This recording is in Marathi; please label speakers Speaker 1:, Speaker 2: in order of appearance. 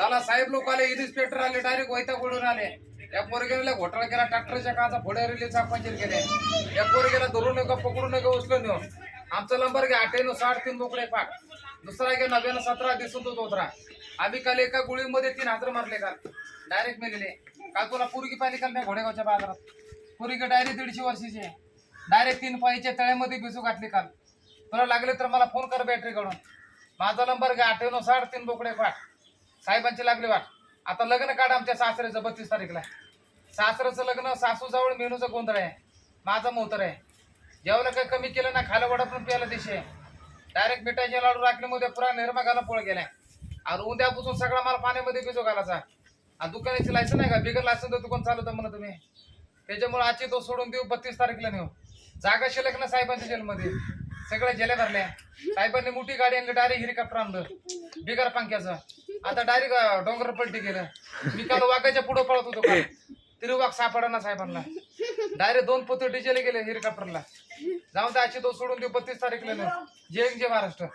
Speaker 1: चला साहेब लोक आले इन्स्पेक्टर आले डायरेक्ट वैता कडून आले. या पोरगेला घोटाळा केला ट्रॅक्टरच्या काचा फोड्या रिलीचा पंचर केले. या पोरगेला धरून नका पकडून नका उचलून नेऊ. आमचा नंबर घ्या अठ्ठ्याण्णव साठ तीन बोकडे पाठ दुसरा घ्या नव्याण्णव सतरा दिसून तो दोतरा. आम्ही काल एका गुळीमध्ये तीन हजार मारले काल. डायरेक्ट मेलेले. काल तुला पुरगी पाहिली काल नाही घोडेगावच्या बाजारात? पुरगी डायरेक्ट दीडशे वर्षाची डायरेक्ट तीन पायीच्या तळ्यामध्ये भिजू घातली काल. तुला लागले तर मला फोन कर बॅटरीकडून माझा नंबर घ्या अठ्ठ्याण्णव साठ तीन बोकडे पाठ साहेबांची लागली वाट. आता लग्न काढ आमच्या सासऱ्याचं बत्तीस तारीखला. सासऱ्याचं लग्न सासू जवळ मेनूचा गोंधळ आहे. माझा मोतर आहे. जेवलं काही कमी केलं ना खायला वडा पण प्यायला दिशे. डायरेक्ट मिठाईचे लाडू राखल्यामध्ये पुरा निर्मा घाला पोळ गेलाय. आणि उद्यापासून सगळा मला पाण्यामध्ये भिजो घालायचा. आणि दुकानाची लायसन नाही का? बिगर लायसन तर दुकान चालवतं म्हणा तुम्ही. त्याच्यामुळे आजची तो सोडून देऊ बत्तीस तारखेला नेऊ. जागा शिल्लक ना साहेबांच्या जेलमध्ये. सगळ्या जेल्या भरल्या. साहेबांनी मोठी गाडी आणली डायरेक्ट हेलिकॉप्टर आणलं. बिगर पंख्याचं आता डायरेक्ट डोंगर पलटी गेलं मी काल वाघाच्या पुढे पळत होतो काल तरी वाघ सापडा ना साहेबांना. डायरेक्ट दोन पोते डिजेल गेले हेलिकॉप्टरला जाऊन द्यायचे आजची तो सोडून देऊ बत्तीस तारीखला नेऊ. जय जय महाराष्ट्र.